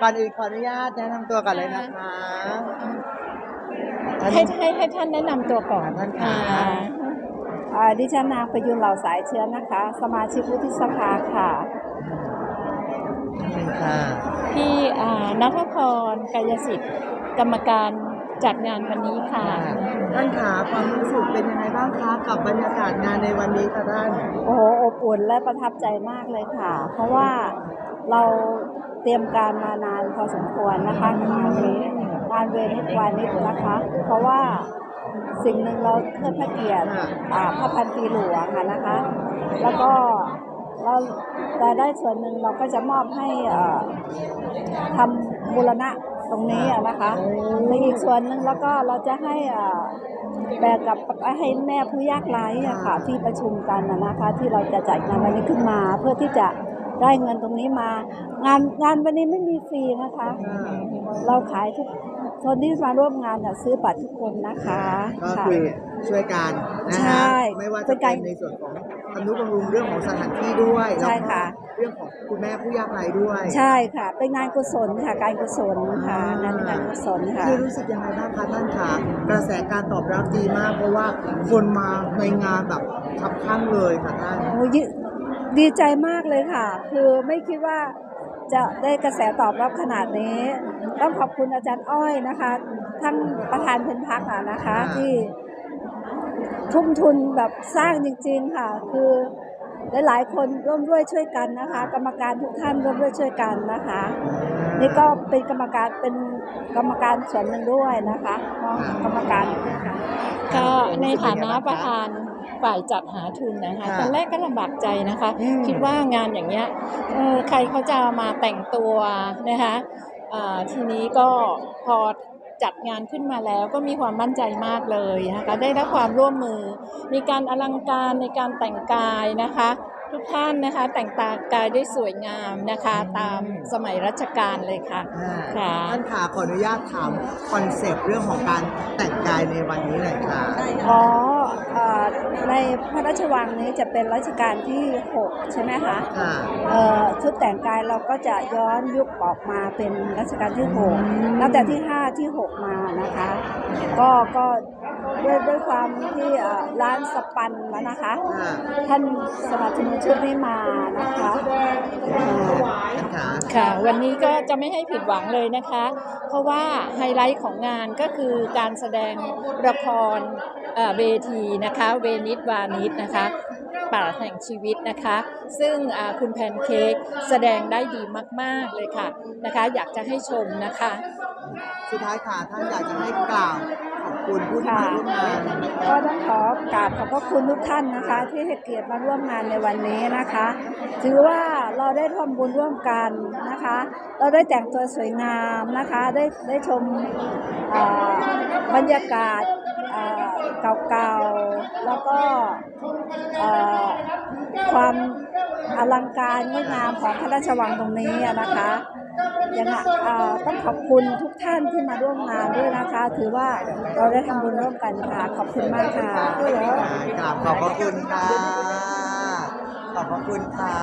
ก่อนอื่นขออนุญาตแนะนำตัวก่อนเลยนะคะท่านให้ให้ให้ท่านแนะนำตัวก่อนท่านค่ะอ่าอ่าดิฉันนางประยุนเหล่าสายเชื้อนะคะ สมาชิกวุฒิสภาค่ะนี่ค่ะพี่อ่านัทพรกายสิทธิ์ กรรมการจัดงานวันนี้ค่ะ ท่านขาความรู้สึกเป็นยังไงบ้างคะกับบรรยากาศงานในวันนี้ค่ะท่าน โอ้โหอบอุ่นและประทับใจมากเลยค่ะ เพราะว่าเราเต รียมการมานานพอสมควรนะคะงานนี้งานเวนิสวานิชนะคะ เพราะว่าสิ่งหนึ่งเราเทิดพระเกียรติพระพันปีหลวงอะนะคะ แล้วก็เรารายได้ส่วนหนึ่งเราก็จะมอบให้ทำบูรณะตรงนี้นะคะในอีกส่วนหนึ่งแล้วก็เราจะให้แบ่งกับให้แม่ผู้ยากไร้ค่ะที่ประชุมกันนะคะ ที่เราจะจัดงานวันนี้ขึ้นมาเพื่อที่จะ ได้เงินตรงนี้มา งานงานวันนี้ไม่มีฟรีนะคะ เราขายทุกคนที่มาร่วมงานน่ะซื้อบัตรทุกคนนะคะก็ค่ะ คือช่วยกันนะใช่ฮะไม่ว่าเป็จะนกาเป็รนในส่วนของทำนุบำรุงเรื่องของสถานที่ด้วยใช่ค่ะแล้วก็เรื่องของคุณแม่ผู้ยากไร้ด้วยใช่ค่ะ เป็นงานกุศลค่ะ การกุศลค่ะงานงานกุศลค่ะ คือรู้สึกยังไงบ้างคะท่านคะกระแสการตอบรับดีมาก เพราะว่าคนมาในงานแบบทับข้างเลยค่ะท่าน โอ้ย ดีใจมากเลยค่ะ คือไม่คิดว่าจะได้กระแสตอบรับขนาดนี้ ต้องขอบคุณอาจารย์อ้อยนะคะทั้งประธานเพนพักอะนะคะอ่าที่ทุ่มทุนแบบสร้างจริง ๆค่ะ คือหลายๆคนร่วมด้วยช่วยกันนะคะ กรรมการทุกท่านร่วมด้วยช่วยกันนะคะ นี่ก็เป็นกรรมการเป็นกรรมการส่วนหนึ่งด้วยนะคะเนาะกรรมการค่ะก็ในฐานะประธาน ฝ่ายจัดหาทุนนะคะค่ะตอนแรกก็ลำบากใจนะคะอืมคิดว่างานอย่างเงี้ยเออใครเขาจะมาแต่งตัวนะคะอ่าทีนี้ก็พอจัดงานขึ้นมาแล้วก็มีความมั่นใจมากเลยนะคะได้รับความร่วมมือ มีการอลังการในการแต่งกายนะคะ ทุกท่านนะคะ แต่งตากายได้สวยงามนะคะ ตามสมัยรัชกาลเลยค่ะอ่าค่ะท่านขาขออนุญาตถามคอนเซปต์เรื่องของการแต่งกายในวันนี้หน่อยค่ะอ๋อเอ่อใน พระราชวังนี้จะเป็นรัชกาลที่ 6 ใช่ไหมคะค่ะ เอ่อชุดแต่งกายเราก็จะย้อนยุคออกมาเป็นรัชกาลที่ 6 ตั้งแต่ที่ 5 ที่ 6 มานะคะ ก็ก็ด้วยด้วยความที่เอ่อร้านสปันแล้วนะคะค่ะท่านสนับสนุนชุดนี้มานะคะเอ่อท่านขา ค่ะ วันนี้ก็จะไม่ให้ผิดหวังเลยนะคะ เพราะว่าไฮไลท์ของงานก็คือการแสดงละครเอ่อเวทีนะคะ เวนิสวานิสนะคะป่าแห่งชีวิตนะคะ ซึ่งอ่าคุณแพนเค้กแสดงได้ดีมาก ๆ เลยค่ะนะคะ อยากจะให้ชมนะคะ สุดท้ายค่ะท่านอยากจะให้กล่าวขอบ คุณผู้ที่มาร่วมงานก็ต้องขอกราบขอบพระคุณทุกท่านนะคะ ที่ให้เกียรติมาร่วมงานในวันนี้นะคะ ถือว่าเราได้ทำบุญร่วมกันนะคะ เราได้แต่งตัวสวยงามนะคะ ได้ได้ชมเอ่อบรรยากาศเอ่อเก่าๆ แล้วก็เอ่อความอลังการงดงามของพระราชวังตรงนี้อะนะคะ ยังอะต้องขอบคุณทุกท่านที่มาร่วมงานด้วยนะคะ ถือว่าเราได้ทำบุญร่วมกันค่ะ ขอบคุณมากค่ะกราบขอบพระคุณค่ะ ขอบพระคุณค่ะ